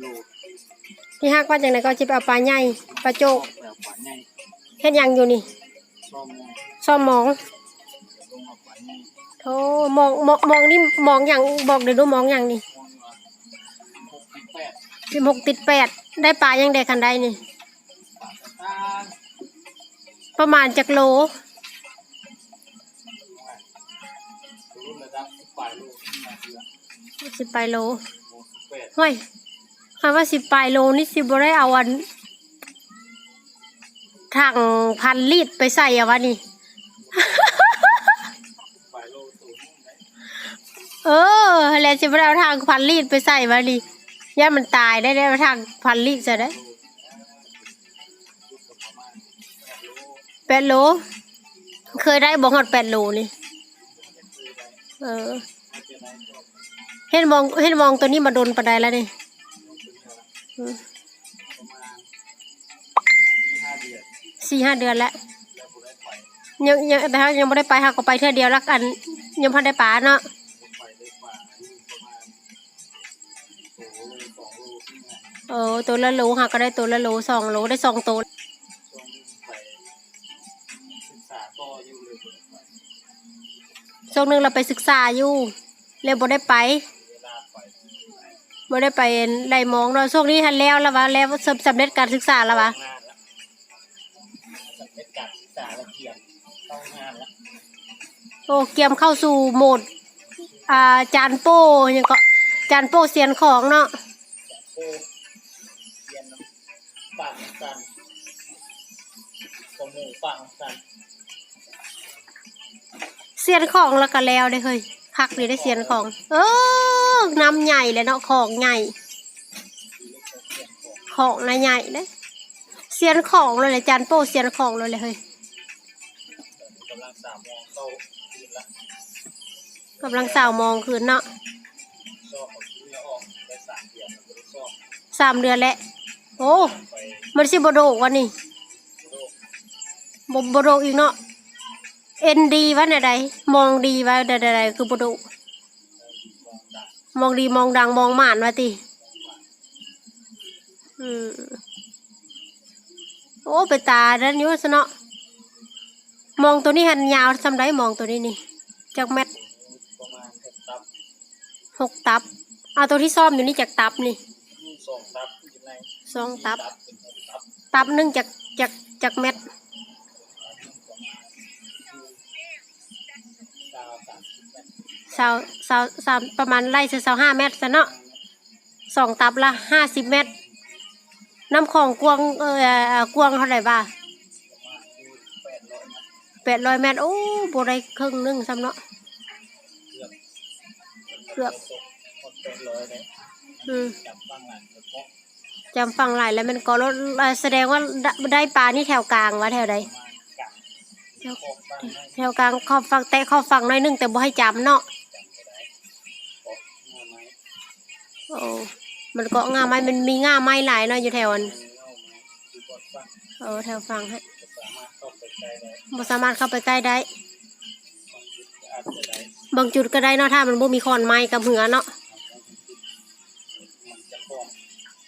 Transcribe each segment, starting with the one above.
โลพี่ฮักว่าจังไดก็สิไปเอาปลาใหญ่ปลาโจกแบบฝันไงเฮ็ดหยังอยู่นี่ซ่อมไงซ่อมหมองลงมาฝันไงโธ่มองมองมองนี่มองหยังบอกเดี๋ยวดูมองหยังนี่มองว่าหกสิบแปดสิบหกติดแปดได้ปลายังได้คันใดนี่ปากตาประมาณจักโล รุ่นระดับสิบปลายโลขึ้นมาเดือนสิบปลายโลโมสิบแปดห้วย คำว่าสิบปลายโลนี่สิบ่ได้เอาอันถังพันลิตรไปใส่อะวะนี่ เออแล้วสิบ่ได้เอาถังพันลิตรไปใส่วะนี่ย่ามันตายได้ได้เอาถังพันลิตรจะได้โลยุคประมแปดโล เคยได้บ่ฮอดแปดโลนี่ เออ เห็นมองเห็นมองตัวนี้มาโดนปานใดแล้วนี่ สี่ห้าเดือนแล้วยังยังแต่ถ้ายังไม่ได้ไปค่ะก็ไปเท่อเดียวล้วกัน ยังพันได้ปลาเนาะโอ้โหสองโลขึ้นมาเออตัวละโลค่ะก็ได้ตัวละโลสองโลได้สองตัวช่วงนี้ไปศึกษาต่ออยู่เลยผมไปช่วงเราไปศึกษาอยู่เลยบ่ได้ไป บ่ได้ไปไล่มองเนาะช่วงนี้ทันแล้วแล้ววะแล้วสำสำเร็จการศึกษาแล้ววะงานละสำเร็จการศึกษาและเกียรติเข้างานละโอ้เกียมเข้าสู่โหมดอ่าจานโป้ยังก็จานโป้เสียนของเนาะโคเรียนปังกันขโมยปังกันเสียนของแล้วก็แล้วได้เฮ้ย คักนี่ได้เสียนของ เออน้ำใหญ่เลยเนาะของใหญ่ ของนะใหญ่เลยเสียนของเลยเลยจานโป้เสียนของเลยเลยเฮ้ยกำลังสามโมงเข้าคืนละกำลังสาวมองคืนเนาะชอบเอาชิ้นเนื้อออกได้สามเดือนแล้วก็ได้ชอบสามเดือนแล้วโอ้ ไปมันสิบโดกวะนี่โลกบบโดกอีกเนาะ เอ็นดีวะไหนใดมองดีวะใดใดๆคือบโดกมองดังมองดีมองดังมองหมานวะติอืมโอ้ไปตาดันอยุสเนาะมองตัวนี้หันยาวสำไรมองตัวนี้นี่จากแมทประมาณหกตับหกตับเอาตัวที่ซ่อมอยู่นี่จากตับนี่มีสองตับอยู่ในสองตับเป็นหกตับ ตับหนึงจากจากจากเม็ด สาวสาวสามประมาณไล่สาวห้าเมตรซะเนาะสองตับละห้าสิบเมตร น้ำของกวางเออเอ่อกวางเท่าไหร่บ้าแปดร้อยนะแปดร้อยเมตร โอ้โบได้ครึ่งหนึงซ้ำเนาะเกือบเกือบหมดแปดร้อยเลยอืมจับฟังหลังเฉพาะจำฟังหลายแล้วมันก็ลดเอ่อแสดงว่าได้ปลานี่แถวกลางวะแถวใดแถวกลางขอบฟังแต่ขอบฟังหน้อยนึงแต่บ่ให้จำเนาะ โอ้มันก็ง่าไม้มันมีง่าไม้หลายเนาะอยู่แถวอันเงาไม้ดูบอดฟังเออแถวฟังให้จะสามารถเข้าไปใกล้ได้บ่สามารถเข้าไปใกล้ได้ บางจุดก็ได้เนาะถ้ามันบ่มีคอนไม้กับเหือเนาะ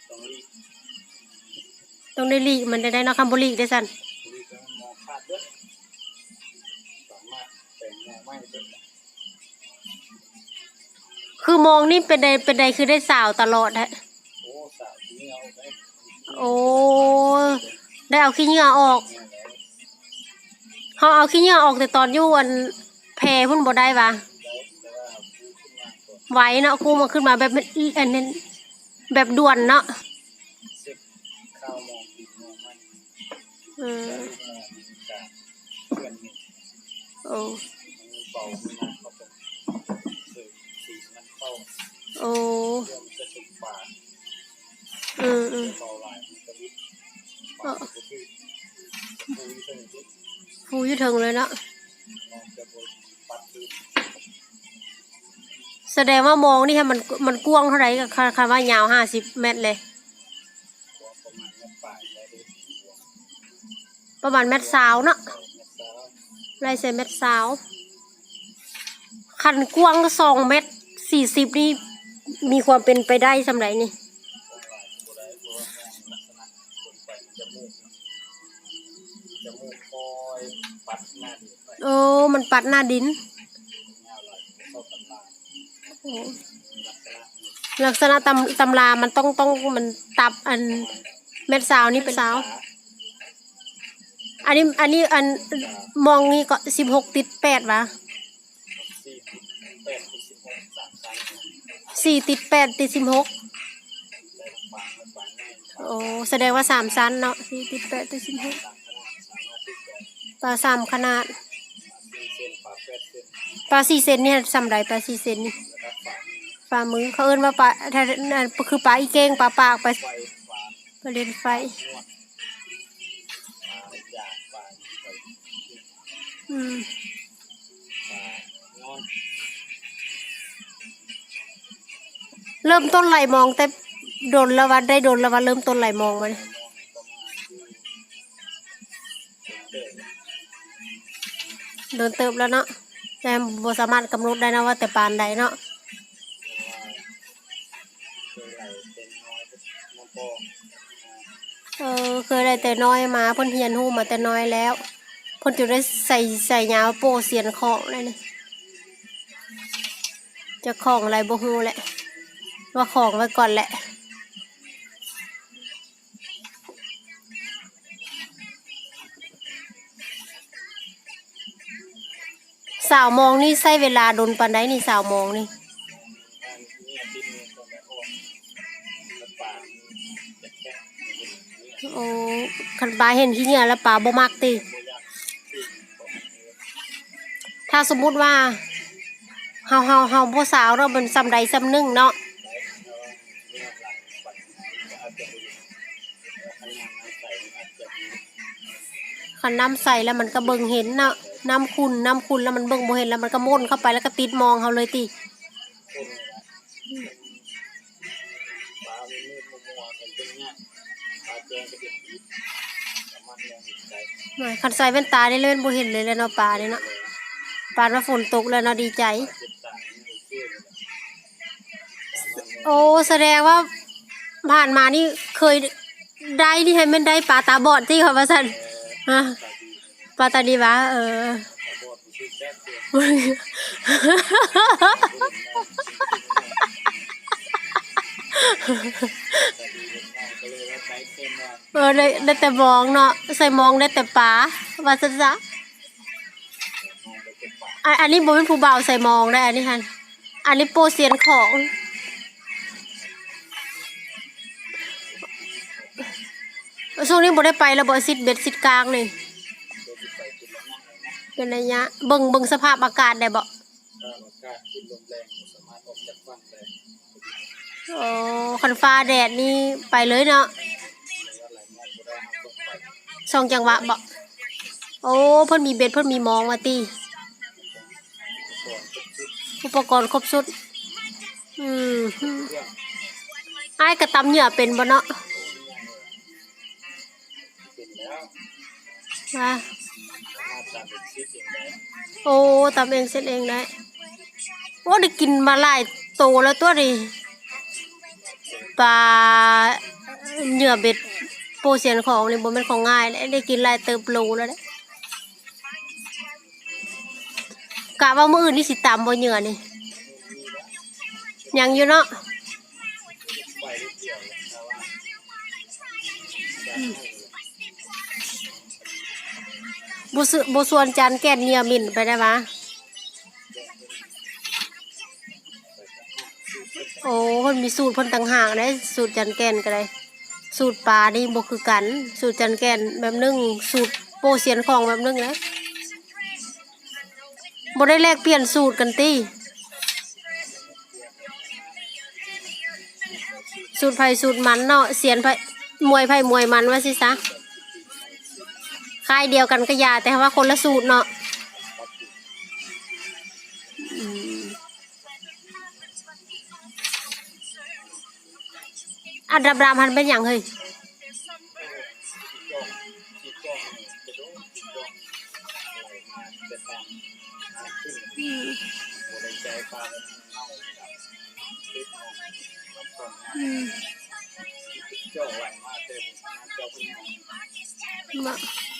ต้องรีบต้องได้ลีกมันได้ได้เนาะคำบ่ลีกได้สั่น คือมองนี่เป็นใดเป็นใดคือได้สาวตลอดฮะโอ้สาวที่เอาได้โอ้ได้เอาขี้เหงื่อออกเขาเอาขี้เหงื่อออกแต่ตอนอยู่อันแพรพุ่นบ่ได้ปะไหวเนาะครูมาขึ้นมาแบบอันนั้นแบบด่วนเนาะเซ็กข้าวมองกินมองไม่อืมแต่ลูกมอโอ้มันเบาไม่นานเข้าไปสื่อ โอ้เรื่องมันจะสุกปากอืมอืมเบาหลายมันก็วิปากก็คือฟูยู่ถึงเลยนะ แสดงว่ามองนี่ฮะมันมันกว้างเท่าไหร่กับคำว่ายาวห้าสิบเมตรเลย ประมาณเมตระมาณเมตรสาวเนาะเม็ดสาวไรเซนเมตรสาว คันกว้างก็สองเมตรสี่สิบนี่ มีความเป็นไปได้สำหรับนี่โอ้มันปัดหน้าดิน ลักษณะตำตำรามันต้องต้องมันตับอันเม็ดสาวนี่เป็นสาว อันนี้อันนี้อันมองนี่ก็สิบหกติดแปดวะ สี่ติดแปดติดสิบหกโอ้แสดงว่าสามชั้นเนาะสี่ติดแปดติดสิบหกปลาสามขนาดปลาสี่เซนเนี่ยสำไรปลาสี่เซนนี่แล้วก็ฝามีปลามือเขาเอิ้นว่าปลาถ้าอันคือปลาอีเก้งปลาปากปลาไปลาเลนไฟนไฟอืม เริ่มต้นไหลมองแต่โดนละวันได้โดนละวันเริ่มต้นไหลมองมันมองประมาณที่เดินเติบแล้วเนาะแต่บ่สามารถกำหนดได้นะว่าแต่ปานใดเนาะเออเคยได้แต่น้อยมาพ่นเฮียนฮู้มาแต่น้อยแล้วพ่นจะได้ใส่ใส่ยาวโปเสียนของเลยนี่จะของอะไรบ่ฮู้แหละ ว่าของไว้ก่อนแหละ สาวมองนี่ใช้เวลาโดนปานใดนี่สาวมองนี่อันนี้อาทิตย์หนึงก็ไม่ออกแล้วป่าจะแค่โอ้คันปลาเห็นที่เนี่ยแล้วปลาบ่มักติบ่อยากที่ผมเออถ้าสมมุติว่าเฮาเฮาเฮาบ่สาวเราเป็นซ้ำใดซ้ำหนึ่งเนาะ คันน้ำใสแล้วมันก็เบิ่งเห็นเนาะน้ำขุ่นน้ำขุ่นแล้วมันเบิ่งบ่เห็นแล้วมันก็ม่นเข้าไปแล้วก็ติดมองเฮาเลยติคนเลยนะปลาเป็นมืดมัวๆกันเป็นเงี้ยปลาแจงก็เป็นอีกแต่มันยังเห็นใจหน่อยคันใส่แว่นตาได้เล่นบ่เห็นเลยแล้วเนาะปลาเนี่ยเนาะปลาว่าฝนตกแล้วเนาะดีใจเจ็บตาไม่โอเคเลยนะโอ้แสดงว่าผ่านมานี่เคยได้นี่ให้มันได้ปลาตาบอดที่เขาว่าซั่น ฮะตาดีปลาตาดีวะเออตาบอดมันคือแจ๊กเอนตาดีเป็นไงก็เลยว่าใจเต็มว่าเอได้ได้แต่มองเนาะใส่มองได้แต่ปลาว่าซะซะอันนี้บ่เป็นผู้บ่าวใส่มองได้อันนี้ฮันอันนี้โปเซียนของ ช่วงนี้บ่ได้ไปแล้วบ่ซิดเบ็ดซิดกลางนี่เดี๋ยวจะไปกินแล้วนั่งเลยนะเป็นระยะเบิ่งเบิ่งสภาพอากาศได้บ่อากาศขึ้นลมแรงไม่สามารถออกจากฝั่งได้โอ้คันฟ้าแดดนี่ไปเลยเนาะระยะไหลมองก็ได้เอาตกไปสองจังหวะบ่โอ้เพิ่นมีเบ็ดเพิ่นมีมองว่าติก่อนทุกชุดอุปกรณ์ครบสุด อืมเครื่องอ้ายกระตำเหยื่อเป็นบ่เนาะ มาโอ้ตำเองเส้นเองได้โอ้ได้กินมาหลายโตแล้วตัวนี้ปลาเหยื่อเบ็ดโปรเซียนของนี่บ่แม่นของง่ายเลยได้กินลายเติบโลแล้วเด้กะว่ามืออื่นนี่สิตำบ่เหยื่อนี่ยังอยู่เนาะ บ่ซื้อบ่ส่วนจานแก่นเหยื่อมิ่นไปได้ปะโอ้เพิ่นมีสูตรเพิ่นต่างหากได้สูตรจานแก่นก็ได้สูตรปลานี่บ่คือกัน สูตรจานแก่นแบบนึงสูตรโปรเซียนของแบบนึงนะบ่ได้แลกเปลี่ยนสูตรกันติสูตรไผ่สูตรมันเนาะเสียนไผ่มวยไผ่มวยมันว่าสิซะ ค่ายเดียวกันก็ยาแต่ว่าคนละสูตรเนาะอันดับรามพันเป็นอย่างเฮ้ยองที่จ้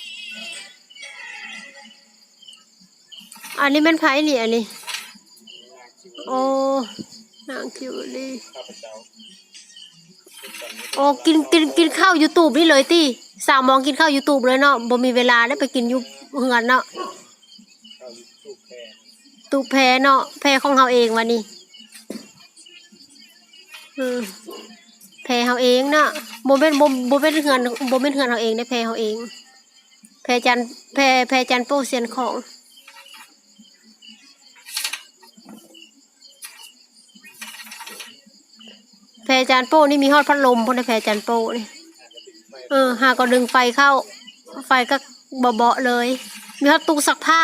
อันนี้มันไผ่นี่อันนี้ โอ้นางคิวลี่โอ้กินกินกินข้าวยูทูบนี่เลยตีสาวมองกินข้าวยูทูบเลยเนาะบ่มีเวลาได้ไปกินยูเหือนเนาะตูแพเนาะแพของเราเองวันนี้แพเราเองเนาะโบเป็นบโบเป็นเหือนโบเป็นเหือนเราเองได้แพเราเอง แพ้จันแพ้แพ้จันโป้เซียนของ แพรจานโป้นี่มีฮอดพัดลมพุ่นในแพรจานโป้นี่เออ หาก็ดึงไฟเข้า ไฟก็เบาๆเลย มีฮอดตู้ซักผ้า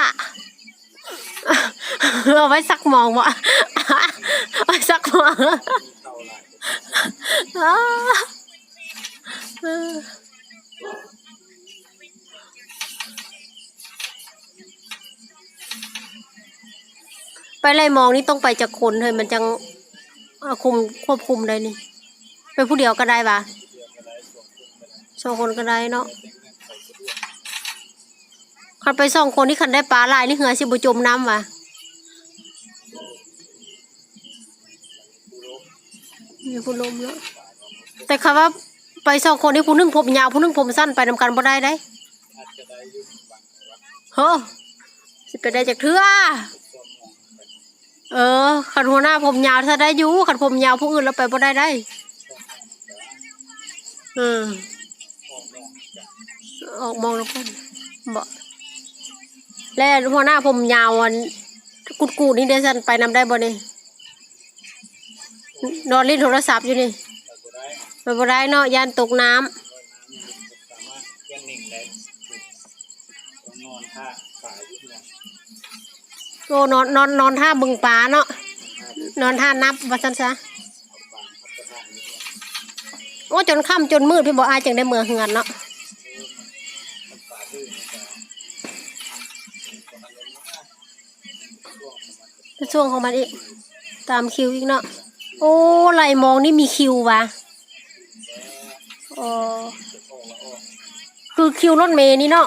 เอาไว้ซักหมองวะเอาไว้ซักหมอง ไปไล่มองนี่ต้องไปจากคนเลยมันจังคุมควบคุมได้นี่ไปผู้เดียวก็ได้ปะสองคนก็ได้เนาะขันไปสองคนนี่คันได้ปลาลายนี่เหือสิบ่จมน้ำวะมีผู้ลมเนาะแต่คำว่าไปสองคนนี่ผู้นึงผมยาวผู้นึงผมสั้นไปนำกันบ่ได้ได้อาจจะได้อยุ่งบางวัดเฮ้อสิไปได้จากเทื่อ เออขันหัวหน้าผมยาวถ้าได้อยู่ขันผมยาวผู้อื่นเราไปบ่ได้ได้ช่วงมออออกมองแล้วกันบ่แล้วหัวหน้าผมยาวอันกุดกูดนี่เดซันไปนำได้บ่นี่นอนเล่นโทรศัพท์อยู่นี่ได้ไปบ่ได้เนาะยานตกน้ำ ด้วยน้ำนี่สามารถเลี้ยงหนึ่งได้ต้องนอนท่าฝ่ายยุบเนี่ย โอ้นอนนอนนอนท่าบึงปลาเนาะนอนท่านับว่าซั่นซะโอ้จนค่ำจนมืดพี่บ่อายจังได้เมือเฮือนเนาะมันฝ่าดื้อมันจะเลยนช่วงของมันช่วงของมันอีก ตามคิวอีกเนาะโอ้ไหลมองนี่มีคิววะอ๋อจะออกแล้วออกคือคิวรถเมย์นี่เนาะ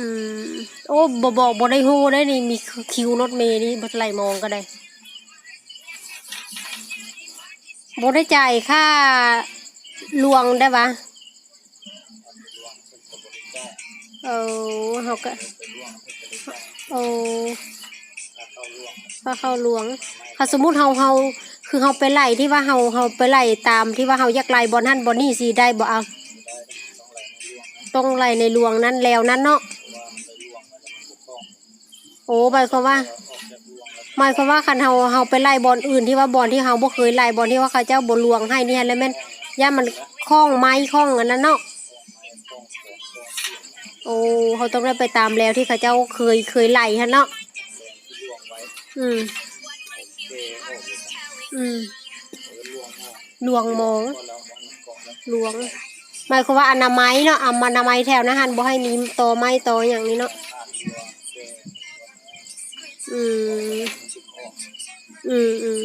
อืมโอ้บอบอกบอได้โฮ้ได้นี่มีคิวรถเมย์นี่บดไหลมองก็ได้บอได้จ่ายค่าลวงได้ปะเส้นกระบอกได้เอเขาก็เส้นกระบอกได้เอเข้าร่วงค่าเขาลวงถ้าสมมุติเฮาเฮาคือเฮาไปไล่ที่ว่าเฮาเฮาไปไล่ตามที่ว่าเฮาอยากไล่บอลนั่นบอลนี่สิได้บ่เอาต้องไหลในร่วงนะต้องไล่ในลวงนั้นแล้วนั้นเนาะ องโอ้หมายความว่าหมายความว่าคันเฮาเฮาไปไล่บอลอื่นที่ว่าบอลที่เฮาบ่เคยไล่บอลที่ว่าเขาเจ้าบ่ลวงให้นี่แล้วแม่นย่ามันคล้องไม้คล้องอันนั้นเนาะโอ้เขาต้องได้ไปตามแล้วที่เขาเจ้าเคยเคยไล่ฮะเนาะอืมอืมลวงมองลวงหมายความว่าอนามัยเนาะอำอนามัยแถวนะฮันบ่ให้มีตอไม้ตออย่างนี้เนาะ อืม อืมอืม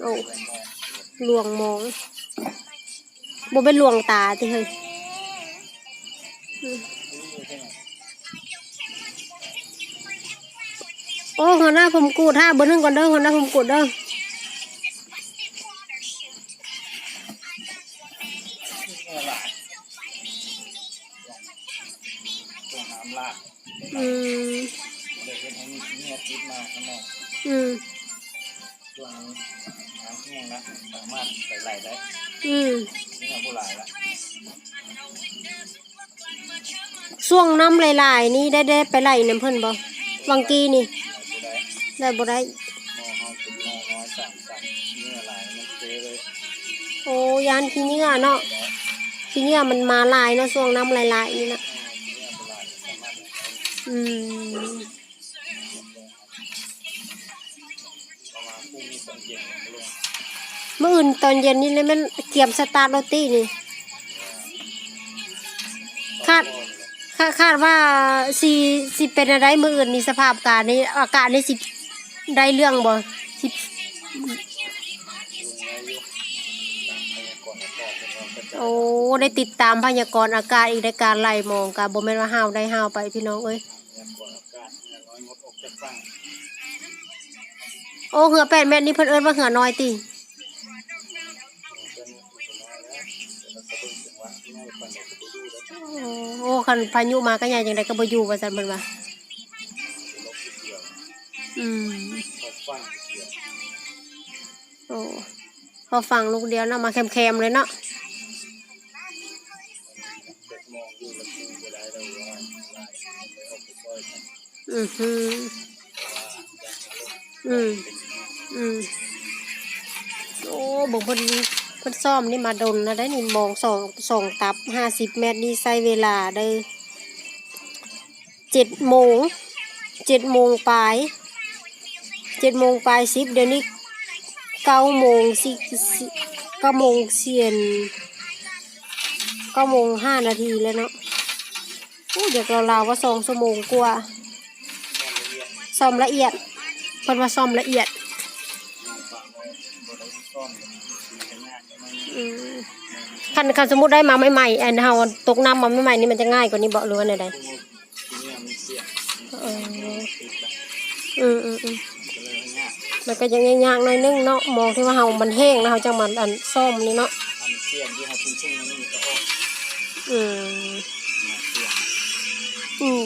โอ้หลวงมองบ่เป็นลวงตาที่เฮ้ยโอ้หัวหน้าผมกูดท่าเบอร์หนึ่งก่อนเด้อหัวหน้าผมกูดเด้อ อืมช่วงนี้น้ำแห้งแล้วสามารถใส่ไหลได้อืมนี่เอาผู้หลายละช่วงน้ำหลายๆ นี่ได้ได้ไปไล่น้ำเพิ่นบ่วังกีนี่เอาผู้ใดได้บ่ได้หม้อเฮาเป็นมอน้อยสามสันเนื้อหลายมันเจเลยโอ้ยานขี้เหงื่อเนาะขี้เหงื่อมันมาหลายเนาะช่วงน้ำหลายๆนี่นะเนื้อผู้หลายสามารถอืม มื่ออื่นตอนเย็นนี่เลยมันเกียมสตาร์ทรถตี้นี่ คาดคาดคาดว่าสิสิเป็นอะไรมื่ออื่นนี่สภาพการนี่อากาศนี่สิได้เรื่องบ่สิโอ้ได้ติดตามพยากรณ์อากาศอีกในการไล่มองกะบ่แม่นว่าห้าวได้ห้าวไปพี่น้องเอ้ยโอ้เหือแปดเม็ดนี่เพิ่นเอิ้นว่าเหือน้อยติ โอ้คันพายุมาก็ใหญ่จังไดก็บ่อยู่ว่าซั่นเพิ่นว่าอืมเขาฟังเดียวโอ้พอฟังลูกเดียวเนาะมาแคมๆเลยเนาะอือหือว่าอย่างนั้นอืมอืมโอ้บ่เพิ่น พิ่นซ่อมนี่มาดนนะได้นี่มองสองสองตับ50เมตรนี่ใช้เวลาได้7โมง7โมงปลาย7โมงปลาย10เดี๋ยวนี้9โมงสิสิ9โมงเสียน9โมง5นาทีแล้วเนาะโอ้เดี๋ยวเราวๆว่า2ชั่วโมงกว่าซ่อมละเอียดเพิ่นว่าซ่อมละเอียด นคันสมมุติได้มาใหม่ๆอันเฮาตกน้ำมาใหม่ๆนี่มันจะง่ายกว่านี้บ่หรือว่าไดทีนี้มีเสียงๆเออติดละอืมอืมอืมมันก็ยังยากๆหน่อยนึงเนาะมองที่ว่าเฮามันแห้งนะเฮาจังมันอันซ่อมนี่เนาะเอ่ออกอืมอืม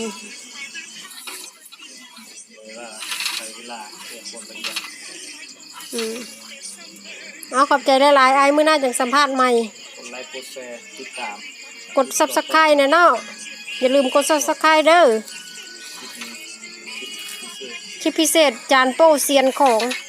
เว่าเวลาเสียงคนละเอียดอืมเอาขอบใจหลายๆอ้ายมื้อหน้าจังสัมภาษณ์ใหม่ ลค์กดแชร์ติดตามกด Subscribe นะเนาะอย่าลืมกด Subscribe เด้อคลิปนี้คลิปพิเศษคลิปพิเศษจานโป้เซียนของค